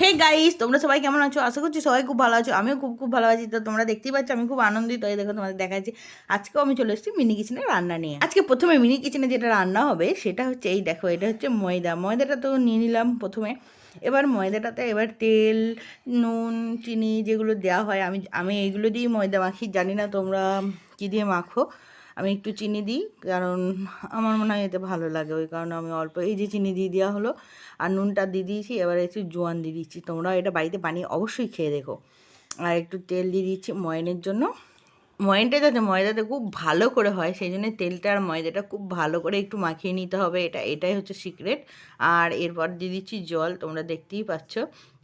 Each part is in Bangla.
হে গাইস তোমরা সবাই কেমন আছো? আশা করছি সবাই খুব ভালো আছো। আমিও খুব খুব ভালো আছি। তো তোমরা দেখতেই পাচ্ছ, আমি খুব আনন্দিত। এই দেখো, তোমাদের দেখাচ্ছি। আজকেও আমি চলে এসেছি মিনি কিচেনে রান্না নিয়ে। আজকে প্রথমে মিনি কিচেনে যেটা রান্না হবে, সেটা হচ্ছে এই দেখো, এটা হচ্ছে ময়দা। ময়দাটা তো নিয়ে নিলাম প্রথমে। এবার ময়দাটাতে এবার তেল, নুন, চিনি যেগুলো দেওয়া হয়, আমি আমি এইগুলো দিয়েই ময়দা মাখি। জানি না তোমরা কী দিয়ে মাখো। আমি একটু চিনি দিই, কারণ আমার মনে হয় এতে ভালো লাগে। ওই কারণে আমি অল্প, এই যে চিনি দিয়ে দেওয়া হলো আর নুনটা দিয়ে দিয়েছি, এবার একটু জোয়ান দিয়ে দিচ্ছি। তোমরা এটা বাড়িতে বানিয়ে অবশ্যই খেয়ে দেখো। আর একটু তেল দিয়ে দিচ্ছি ময়নের জন্য। ময়নটা যাতে ময়দাতে খুব ভালো করে হয়, সেই জন্য তেলটা আর ময়দাটা খুব ভালো করে একটু মাখিয়ে নিতে হবে। এটা, এটাই হচ্ছে সিক্রেট আর এরপর দিয়ে দিচ্ছি জল, তোমরা দেখতেই পাচ্ছ।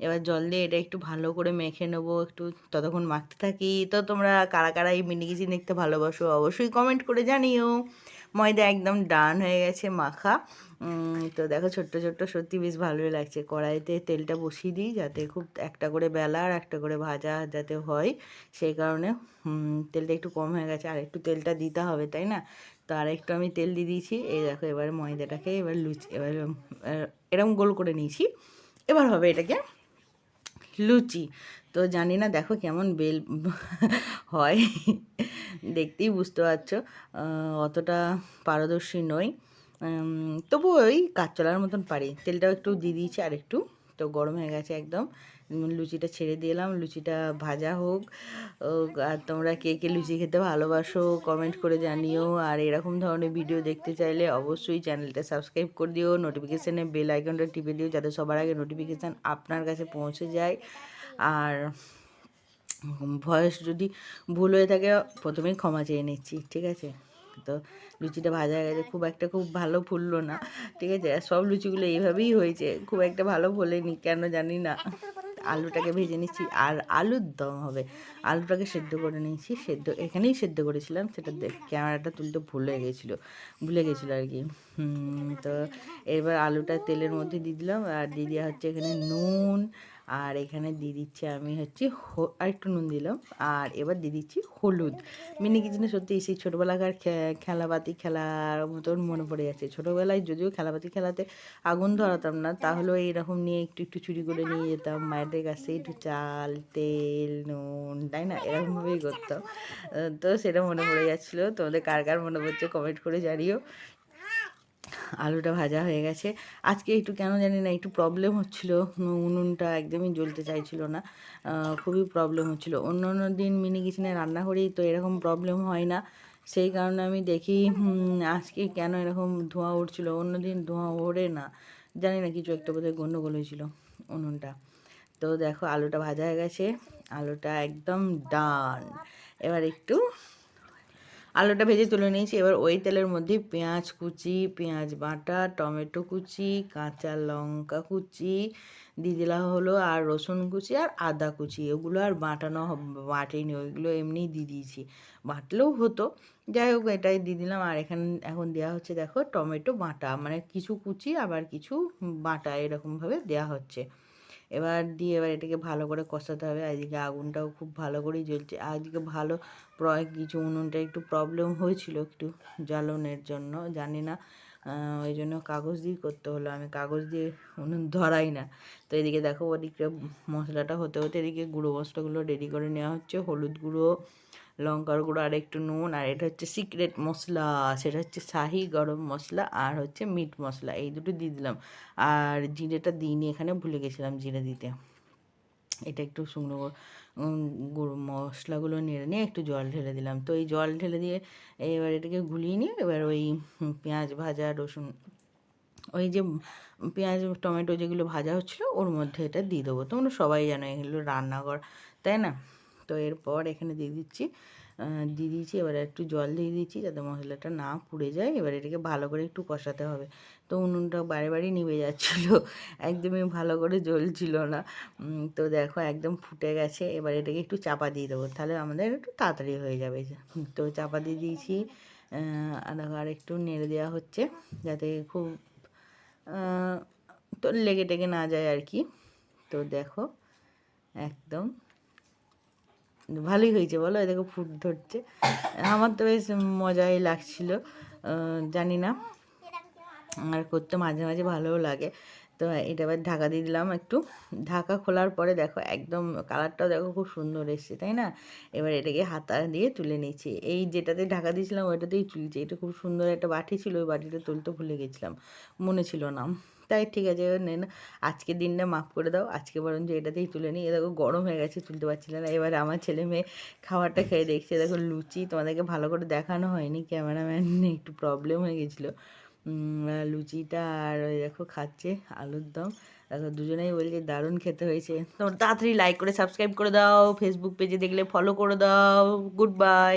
এবার জল দিয়ে এটা একটু ভালো করে মেখে নেব, একটু ততক্ষণ মাখতে থাকি। তো তোমরা কারা কারা এই মিনি দেখতে ভালোবাসো অবশ্যই কমেন্ট করে জানিও। ময়দা একদম ডান হয়ে গেছে মাখা। তো দেখো ছোট্ট ছোট্ট, সত্যি বেশ ভালোই লাগছে। কড়াইতে তেলটা বসিয়ে দিই যাতে খুব একটা করে বেলা আর একটা করে ভাজা যাতে হয়। সেই কারণে তেলটা একটু কম হয়ে গেছে। আর একটু তেলটা দিতে হবে, তাই না? তো আর একটু আমি তেল দিয়ে দিয়েছি। এই দেখো এবার ময়দাটাকে এবার লুচি, এবার এরম গোল করে নিয়েছি। এবার হবে এটাকে লুচি। তো জানি না, দেখো কেমন বেল হয়। দেখতেই বুঝতে পারছ অতটা পারদর্শী নই। তবু ওই কাজ চলার মতন পারি। তেলটাও একটু দিয়ে দিয়েছি আর একটু তো গরম হয়ে গেছে একদম। লুচিটা ছেড়ে দিলাম লুচিটা ভাজা হোক আর তোমরা কে কে লুচি খেতে ভালোবাসো কমেন্ট করে জানিও। আর এরকম ধরনের ভিডিও দেখতে চাইলে অবশ্যই চ্যানেলটা সাবস্ক্রাইব করে দিও নোটিফিকেশানে বেল আইকনটা টিপে দিও, যাতে সবার আগে নোটিফিকেশান আপনার কাছে পৌঁছে যায়। আর ভয়েস যদি ভুল হয়ে থাকে, প্রথমেই ক্ষমা চেয়ে নিচ্ছি, ঠিক আছে? তো লুচিটা ভাজা গেছে, খুব একটা খুব ভালো ফুললো না, ঠিক আছে? সব লুচিগুলো এইভাবেই হয়েছে, খুব একটা ভালো ফোলেনি, কেন জানি না। আলুটাকে ভেজে নিচ্ছি আর আলুর দম হবে। আলুটাকে সেদ্ধ করে নিয়েছি, সেদ্ধ, এখানেই সেদ্ধ করেছিলাম, সেটা ক্যামেরাটা তুলতে ভুলে গেছিল ভুলে গেছিল আর কি। তো এবার আলুটা তেলের মধ্যে দিয়ে দিলাম, আর দিয়ে দেওয়া হচ্ছে এখানে নুন আর এখানে দিয়ে দিচ্ছি আমি হচ্ছে আর একটু নুন দিলাম। আর এবার দিয়ে দিচ্ছি হলুদ। মিনি কিচেনে সত্যি সেই ছোটোবেলাকার খে- খেলাপাতি খেলার মতন মনে পড়ে যাচ্ছে। ছোটোবেলায় যদিও খেলাপাতি খেলাতে আগুন ধরাতাম না তাহলেও এইরকম নিয়ে একটু একটু চুরি করে নিয়ে যেতাম। মায়েদের কাছে একটু চাল, তেল, নুন, তাই না? এরকমভাবেই করতাম। তো সেটা মনে পড়ে যাচ্ছিল। তোমাদের কার কার মনে পড়ছে কমেন্ট করে জানিও। আলুটা ভাজা হয়ে গেছে। আজকে একটু কেন জানি না একটু প্রবলেম হচ্ছিল উনুনটা একদমই জ্বলতে চাইছিল না। খুবই প্রবলেম হচ্ছিল। অন্য অন্য দিন মিনি কিচেনে রান্না করি তো এরকম প্রবলেম হয় না। সেই কারণে আমি দেখি আজকে কেন এরকম ধোঁয়া উঠছিল, অন্য দিন ধোঁয়া ওড়ে না। জানি না, কিছু একটা বোধহয় গণ্ডগোল হয়েছিল উনুনটা। তো দেখো, আলুটা ভাজা হয়ে গেছে। আলুটা একদম ডান এবার একটু আলুটা ভেজে তুলে নিয়েছি। এবার ওই তেলের মধ্যে পেঁয়াজ কুচি, পেঁয়াজ বাটা, টমেটো কুচি, কাঁচা লঙ্কা কুচি দিয়ে দিলা হলো আর রসুন কুচি আর আদা কুচি। ওগুলো আর বাটানো বাটেনি, ওইগুলো এমনি দিয়ে দিয়েছি। বাটলেও হতো। যাই হোক, এটাই দিয়ে দিলাম। আর এখানে, এখন দেওয়া হচ্ছে দেখো টমেটো বাটা। মানে কিছু কুচি, আবার কিছু বাটা এরকমভাবে দেওয়া হচ্ছে। এবার দিয়ে এবার এটাকে ভালো করে কষাতে হবে। আজকে আগুনটাও খুব ভালো করেই জ্বলছে। আজকে ভালো কিছু উনুনটা একটু প্রবলেম হয়েছিল একটু জ্বালনের জন্য, জানি না। ওই জন্য কাগজ দিয়ে করতে হলো। আমি কাগজ দিয়ে উনুন ধরাই না। তো এদিকে দেখো ওদিকে মশলাটা হতে হতে এদিকে গুঁড়ো মশলাগুলো রেডি করে নেওয়া হচ্ছে। হলুদ গুঁড়ো লঙ্কার গুঁড়ো আর একটু নুন, আর এটা হচ্ছে সিক্রেট মশলা, সেটা হচ্ছে শাহি গরম মশলা আর হচ্ছে মিট মশলা, এই দুটো দিয়ে দিলাম। আর জিরেটা দিইনি, এখানে ভুলে গেছিলাম জিরে দিতে। এটা একটু শুকনো গুঁড়ো মশলাগুলো নেড়ে নিয়ে একটু জল ঢেলে দিলাম। তো এই জল ঢেলে দিয়ে এবার এটাকে গুলিয়ে নিয়ে এবার ওই পেঁয়াজ ভাজা, রসুন ওই যে পেঁয়াজ, টমেটো যেগুলো ভাজা হচ্ছিল, ওর মধ্যে এটা দিয়ে দেবো। তোমরা সবাই জানো এগুলো রান্নাঘর, তাই না? তো এরপর এখানে দিয়ে দিচ্ছি দিয়ে দিয়েছি, এবার একটু জল দিয়ে দিচ্ছি যাতে মশলাটা না পুড়ে যায়। এবার এটাকে ভালো করে একটু কষাতে হবে। তো উনুনটা বারে বারে নিভে যাচ্ছিল, একদমই ভালো করে জ্বলছিল না। তো দেখো একদম ফুটে গেছে, এবার এটাকে একটু চাপা দিয়ে দেবো, তাহলে আমাদের একটু তাড়াতাড়ি হয়ে যাবে। তো চাপা দিয়ে দিয়েছি আর একটু নেড়ে দেওয়া হচ্ছে যাতে খুব তো লেগে টেগে না যায় আর কি। তো দেখো একদম ভালোই হয়েছে, বলো? দেখো ফুট ধরছে। আমার তো বেশ মজাই লাগছিল জানি না। আর করতে মাঝে মাঝে ভালোও লাগে। তো এটা এবার ঢাকা দিয়ে দিলাম একটু। ঢাকা খোলার পরে দেখো একদম কালারটাও দেখো খুব সুন্দর এসছে, তাই না? এবার এটাকে হাতা দিয়ে তুলে নিচ্ছি এই যেটাতে ঢাকা দিয়েছিলাম ওইটাতেই তুলছি। এটা খুব সুন্দর একটা বাটি ছিল, ওই বাটিটা তুলতে ভুলে গেছিলাম। মনে ছিল না। তাই ঠিক আছে, এবার নেন আজকের দিনটা মাফ করে দাও, আজকে বরঞ্চ এটাতেই তুলে নিই। দেখো গরম হয়ে গেছে, তুলতে পারছিলাম না। এবার আমার ছেলে মেয়ে খাবারটা খেয়ে দেখছে। দেখো লুচি তোমাদেরকে ভালো করে দেখানো হয়নি, ক্যামেরাম্যান একটু প্রবলেম হয়ে গেছিল। লুচিটা আর ওই দেখো খাচ্ছে আলুর দম। দেখো দুজনেই বলছে, দারুণ খেতে হয়েছে। তোমরা তাড়াতাড়ি লাইক করে সাবস্ক্রাইব করে দাও ফেসবুক পেজে দেখলে ফলো করে দাও। Good bye